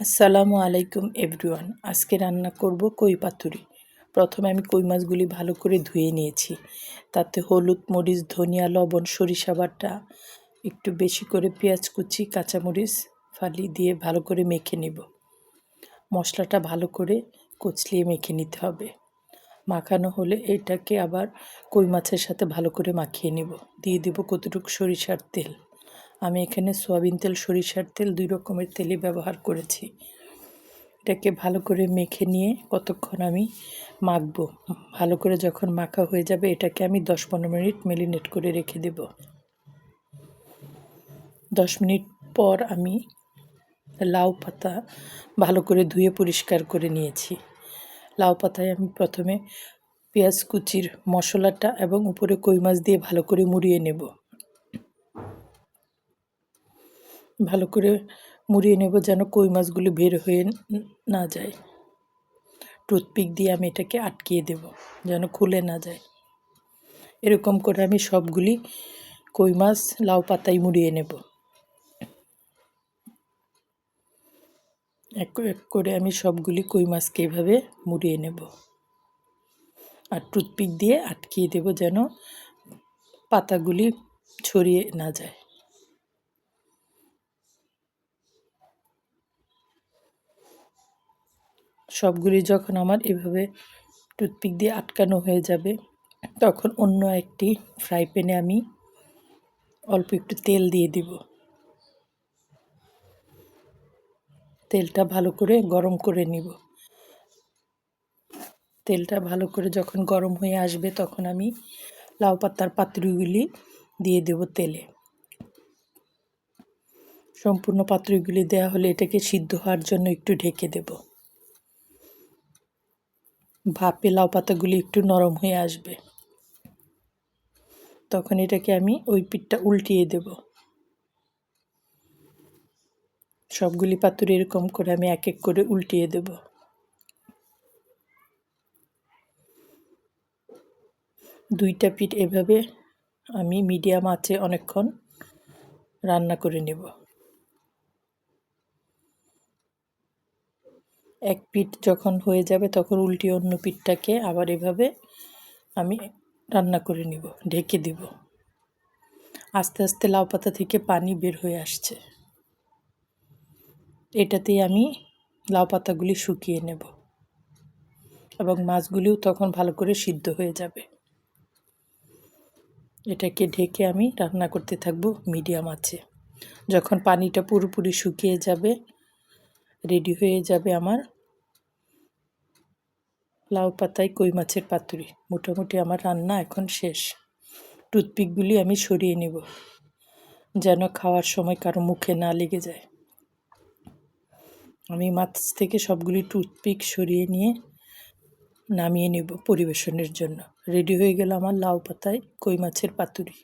আসসালামু আলাইকুম এভরিওয়ান। আজকে রান্না করব কই পাতুরি। প্রথমে আমি কই মাছগুলি ভালো করে ধুয়ে নিয়েছি। তাতে হলুদ, মরিচ, ধনিয়া, লবণ, সরিষা বাটা, একটু বেশি করে পেঁয়াজ কুচি, কাঁচামরিচ ফালি দিয়ে ভালো করে মেখে নেব। মশলাটা ভালো করে কচলিয়ে মেখে নিতে হবে। মাখানো হলে এটাকে আবার কই মাছের সাথে ভালো করে মাখিয়ে নেব। দিয়ে দেব কতটুকু সরিষার তেল। আমি এখানে সোয়াবিন তেল, সরিষার তেল দুই রকমের তেলই ব্যবহার করেছি। এটাকে ভালো করে মেখে নিয়ে কতক্ষণ আমি মাখবো। ভালো করে যখন মাখা হয়ে যাবে এটাকে আমি দশ পনেরো মিনিট মেলিনেট করে রেখে দেব। দশ মিনিট পর আমি লাউ পাতা ভালো করে ধুয়ে পরিষ্কার করে নিয়েছি। লাউ পাতায় আমি প্রথমে পেঁয়াজ কুচির মশলাটা এবং উপরে কই মাছ দিয়ে ভালো করে মুড়িয়ে নেব। ভালো করে মুড়িয়ে নেব যেন কই মাছগুলি বের হয়ে না যায়। টুথপিক দিয়ে আমি এটাকে আটকিয়ে দেব যেন খুলে না যায়। এরকম করে আমি সবগুলি কই মাছ লাউ পাতায় মুড়িয়ে নেব। এক এক করে আমি সবগুলি কই মাছকে এভাবে মুড়িয়ে নেব। আর টুথপিক দিয়ে আটকিয়ে দেব যেন পাতাগুলি ছড়িয়ে না যায়। সবগুলি যখন আমার এভাবে টুথপিক দিয়ে আটকানো হয়ে যাবে, তখন অন্য একটি ফ্রাই প্যানে আমি অল্প একটু তেল দিয়ে দিব। তেলটা ভালো করে গরম করে নিব। তেলটা ভালো করে যখন গরম হয়ে আসবে, তখন আমি লাউ পাতার পাত্রগুলি দিয়ে দেব তেলে। সম্পূর্ণ পাত্রগুলি দেওয়া হলে এটাকে সিদ্ধ হওয়ার জন্য একটু ঢেকে দেবো। ভাপে লাউ পাতাগুলি একটু নরম হয়ে আসবে। তখন এটাকে আমি ওই পিঠটা উল্টিয়ে দেব। সবগুলি পাতুরি এরকম করে আমি এক এক করে উল্টিয়ে দেব। দুইটা পিঠ এভাবে আমি মিডিয়াম আঁচে অনেকক্ষণ রান্না করে নেব। এক পিঠ যখন হয়ে যাবে তখন উল্টিয়ে অন্য পিঠটাকে আবার এভাবে আমি রান্না করে নিব, ঢেকে দিব। আস্তে আস্তে লাউ পাতা থেকে পানি বের হয়ে আসছে। এটাতেই আমি লাউ পাতাগুলি শুকিয়ে নেব এবং মাছগুলিও তখন ভালো করে সিদ্ধ হয়ে যাবে। এটাকে ঢেকে আমি রান্না করতে থাকব মিডিয়াম আছে যখন পানিটা পুরোপুরি শুকিয়ে যাবে রেডি হয়ে যাবে আমার লাউ পাতায় কই মাছের পাতুরি? মোটামুটি আমার রান্না এখন শেষ। টুথপিকগুলি আমি সরিয়ে নেব, যেন খাওয়ার সময় কারও মুখে না লেগে যায়। আমি মাছ থেকে সবগুলি টুথপিক সরিয়ে নিয়ে নামিয়ে নেব পরিবেশনের জন্য। রেডি হয়ে গেল আমার লাউ পাতায় কই মাছের পাতুরি।